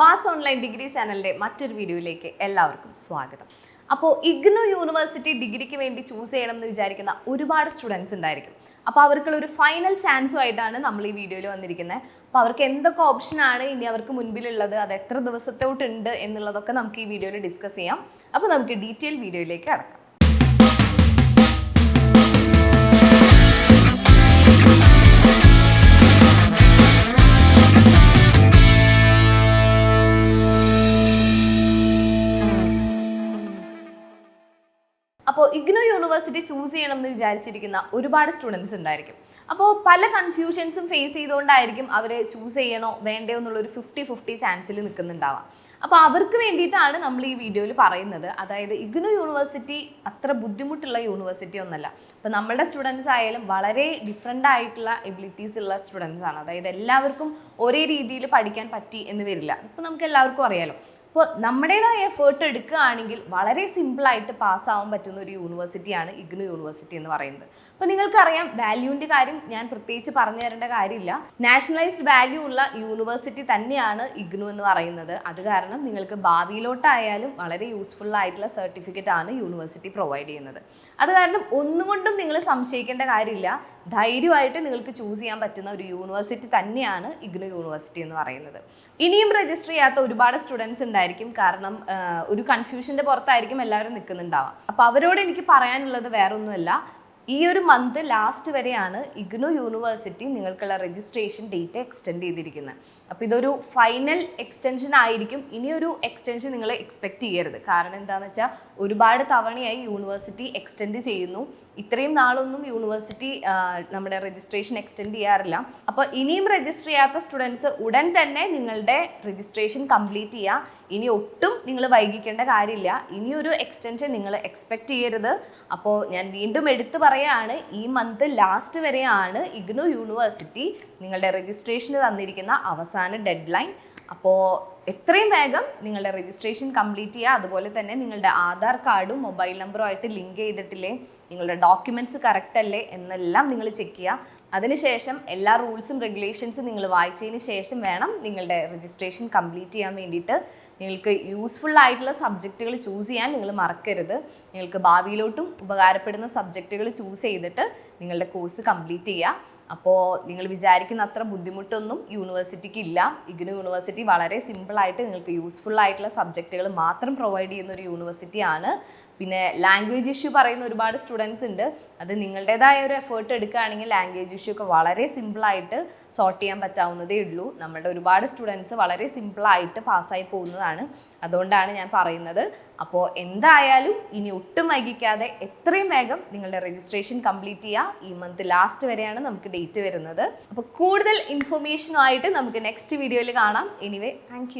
Bass online degree ചാനലിന്റെ മറ്റൊരു വീഡിയോയിലേക്ക് എല്ലാവർക്കും സ്വാഗതം. അപ്പോൾ ഇഗ്നോ യൂണിവേഴ്സിറ്റി ഡിഗ്രിക്ക് വേണ്ടി ചൂസ് ചെയ്യണം എന്ന് വിചാരിക്കുന്ന ഒരുപാട് സ്റ്റുഡൻസ് ഉണ്ടായിരിക്കും. അപ്പോൾ അവർക്കുള്ള ഒരു ഫൈനൽ ചാൻസും ആയിട്ടാണ് നമ്മൾ ഈ വീഡിയോയിൽ വന്നിരിക്കുന്നത്. അപ്പോൾ അവർക്ക് എന്തൊക്കെ ഓപ്ഷനാണ് ഇനി അവർക്ക് മുൻപിലുള്ളത് അത് എത്ര ദിവസത്തോട്ടുണ്ട് എന്നുള്ളതൊക്കെ നമുക്ക് ഈ വീഡിയോയിൽ ഡിസ്കസ് ചെയ്യാം. അപ്പോൾ നമുക്ക് ഡീറ്റെയിൽ വീഡിയോയിലേക്ക് കടക്കാം. അപ്പോൾ ഇഗ്നോ യൂണിവേഴ്സിറ്റി ചൂസ് ചെയ്യണം എന്ന് വിചാരിച്ചിരിക്കുന്ന ഒരുപാട് സ്റ്റുഡൻസ് ഉണ്ടായിരിക്കും. അപ്പോൾ പല കൺഫ്യൂഷൻസും ഫേസ് ചെയ്തുകൊണ്ടായിരിക്കും അവർ ചൂസ് ചെയ്യണോ വേണ്ടയോ എന്നുള്ളൊരു ഫിഫ്റ്റി ഫിഫ്റ്റി ചാൻസിൽ നിൽക്കുന്നുണ്ടാവാം. അപ്പോൾ അവർക്ക് വേണ്ടിയിട്ടാണ് നമ്മൾ ഈ വീഡിയോയിൽ പറയുന്നത്. അതായത് ഇഗ്നോ യൂണിവേഴ്സിറ്റി അത്ര ബുദ്ധിമുട്ടുള്ള യൂണിവേഴ്സിറ്റി ഒന്നല്ല. അപ്പോൾ നമ്മുടെ സ്റ്റുഡൻസ് ആയാലും വളരെ ഡിഫറെന്റ് ആയിട്ടുള്ള എബിലിറ്റീസ് ഉള്ള സ്റ്റുഡൻസ് ആണ്. അതായത് എല്ലാവർക്കും ഒരേ രീതിയിൽ പഠിക്കാൻ പറ്റി എന്ന് വരില്ല. ഇപ്പോൾ നമുക്ക് എല്ലാവർക്കും അറിയാലോ. അപ്പോൾ നമ്മുടേതായ എഫേർട്ട് എടുക്കുകയാണെങ്കിൽ വളരെ സിമ്പിളായിട്ട് പാസ്സാവാൻ പറ്റുന്ന ഒരു യൂണിവേഴ്സിറ്റിയാണ് ഇഗ്നു യൂണിവേഴ്സിറ്റി എന്ന് പറയുന്നത്. അപ്പോൾ നിങ്ങൾക്കറിയാം വാല്യൂവിന്റെ കാര്യം ഞാൻ പ്രത്യേകിച്ച് പറഞ്ഞു തരേണ്ട കാര്യമില്ല. നാഷണലൈസ്ഡ് വാല്യൂ ഉള്ള യൂണിവേഴ്സിറ്റി തന്നെയാണ് ഇഗ്നു എന്ന് പറയുന്നത്. അത് കാരണം നിങ്ങൾക്ക് ഭാവിയിലോട്ടായാലും വളരെ യൂസ്ഫുൾ ആയിട്ടുള്ള സർട്ടിഫിക്കറ്റ് ആണ് യൂണിവേഴ്സിറ്റി പ്രൊവൈഡ് ചെയ്യുന്നത്. അത് കാരണം ഒന്നുകൊണ്ടും നിങ്ങൾ സംശയിക്കേണ്ട കാര്യമില്ല. ധൈര്യമായിട്ട് നിങ്ങൾക്ക് ചൂസ് ചെയ്യാൻ പറ്റുന്ന ഒരു യൂണിവേഴ്സിറ്റി തന്നെയാണ് ഇഗ്നു യൂണിവേഴ്സിറ്റി എന്ന് പറയുന്നത്. ഇനിയും രജിസ്റ്റർ ചെയ്യാത്ത ഒരുപാട് സ്റ്റുഡൻസ് ഉണ്ടായിരിക്കും കാരണം ഒരു കൺഫ്യൂഷന്റെ പുറത്തായിരിക്കും എല്ലാവരും നിൽക്കുന്നുണ്ടാവാം അപ്പോൾ അവരോട് എനിക്ക് പറയാനുള്ളത് വേറൊന്നുമല്ല. ഈ ഒരു മന്ത് ലാസ്റ്റ് വരെയാണ് ഇഗ്നു യൂണിവേഴ്സിറ്റി നിങ്ങൾക്കുള്ള രജിസ്ട്രേഷൻ ഡേറ്റ് എക്സ്റ്റെൻഡ് ചെയ്തിരിക്കുന്നത്. അപ്പോൾ ഇതൊരു ഫൈനൽ എക്സ്റ്റൻഷൻ ആയിരിക്കും. ഇനിയൊരു എക്സ്റ്റൻഷൻ നിങ്ങൾ എക്സ്പെക്റ്റ് ചെയ്യരുത്. കാരണം എന്താണെന്ന് വെച്ചാൽ ഒരുപാട് തവണയായി യൂണിവേഴ്സിറ്റി എക്സ്റ്റെൻഡ് ചെയ്യുന്നു. ഇത്രയും നാളൊന്നും യൂണിവേഴ്സിറ്റി നമ്മുടെ രജിസ്ട്രേഷൻ എക്സ്റ്റെൻഡ് ചെയ്യാറില്ല. അപ്പോൾ ഇനിയും രജിസ്റ്റർ ചെയ്യാത്ത സ്റ്റുഡൻസ് ഉടൻ തന്നെ നിങ്ങളുടെ രജിസ്ട്രേഷൻ കംപ്ലീറ്റ് ചെയ്യുക ഇനി ഒട്ടും നിങ്ങൾ വൈകിക്കേണ്ട കാര്യമില്ല. ഇനിയൊരു എക്സ്റ്റൻഷൻ നിങ്ങൾ എക്സ്പെക്റ്റ് ചെയ്യരുത്. അപ്പോൾ ഞാൻ വീണ്ടും എടുത്തു പറയുകയാണ് ഈ മന്ത് ലാസ്റ്റ് വരെയാണ് ഇഗ്നു യൂണിവേഴ്സിറ്റി നിങ്ങളുടെ രജിസ്ട്രേഷന് തന്നിരിക്കുന്ന അവസാന ഡെഡ് ലൈൻ അപ്പോൾ എത്രയും വേഗം നിങ്ങളുടെ രജിസ്ട്രേഷൻ കംപ്ലീറ്റ് ചെയ്യുക. അതുപോലെ തന്നെ നിങ്ങളുടെ ആധാർ കാർഡും മൊബൈൽ നമ്പറും ആയിട്ട് ലിങ്ക് ചെയ്തിട്ടില്ലേ? നിങ്ങളുടെ ഡോക്യുമെന്റ്സ് കറക്റ്റ് അല്ലേ? എന്നെല്ലാം നിങ്ങൾ ചെക്ക് ചെയ്യുക. അതിനുശേഷം എല്ലാ റൂൾസും റെഗുലേഷൻസും നിങ്ങൾ വായിച്ചതിന് ശേഷം വേണം നിങ്ങളുടെ രജിസ്ട്രേഷൻ കംപ്ലീറ്റ് ചെയ്യാൻ വേണ്ടിയിട്ട്. നിങ്ങൾക്ക് യൂസ്ഫുൾ ആയിട്ടുള്ള സബ്ജക്റ്റുകൾ ചൂസ് ചെയ്യാൻ നിങ്ങൾ മറക്കരുത്. നിങ്ങൾക്ക് ഭാവിയിലോട്ടും ഉപകാരപ്പെടുന്ന സബ്ജക്റ്റുകൾ ചൂസ് ചെയ്തിട്ട് നിങ്ങളുടെ കോഴ്സ് കംപ്ലീറ്റ് ചെയ്യുക. അപ്പോൾ നിങ്ങൾ വിചാരിക്കുന്ന അത്ര ബുദ്ധിമുട്ടൊന്നും യൂണിവേഴ്സിറ്റിക്ക് ഇല്ല ഇഗ്നു യൂണിവേഴ്സിറ്റി വളരെ സിമ്പിളായിട്ട് നിങ്ങൾക്ക് യൂസ്ഫുൾ ആയിട്ടുള്ള സബ്ജക്റ്റുകൾ മാത്രം പ്രൊവൈഡ് ചെയ്യുന്ന ഒരു യൂണിവേഴ്സിറ്റിയാണ്. പിന്നെ ലാംഗ്വേജ് ഇഷ്യൂ പറയുന്ന ഒരുപാട് സ്റ്റുഡൻസ് ഉണ്ട്. അത് നിങ്ങളുടേതായ ഒരു എഫേർട്ട് എടുക്കുകയാണെങ്കിൽ ലാംഗ്വേജ് ഇഷ്യൂ ഒക്കെ വളരെ സിമ്പിളായിട്ട് സോർട്ട് ചെയ്യാൻ പറ്റാവുന്നതേ ഉള്ളൂ. നമ്മുടെ ഒരുപാട് സ്റ്റുഡൻസ് വളരെ സിമ്പിളായിട്ട് പാസ്സായി പോകുന്നതാണ്. അതുകൊണ്ടാണ് ഞാൻ പറയുന്നത്. അപ്പോൾ എന്തായാലും ഇനി ഒട്ടും വൈകിക്കാതെ എത്രയും വേഗം നിങ്ങളുടെ രജിസ്ട്രേഷൻ കംപ്ലീറ്റ് ചെയ്യുക. ഈ മന്ത് ലാസ്റ്റ് വരെയാണ് നമുക്ക് ഡേറ്റ് വരുന്നത്. അപ്പോൾ കൂടുതൽ ഇൻഫർമേഷനുമായിട്ട് നമുക്ക് നെക്സ്റ്റ് വീഡിയോയിൽ കാണാം. Anyway thank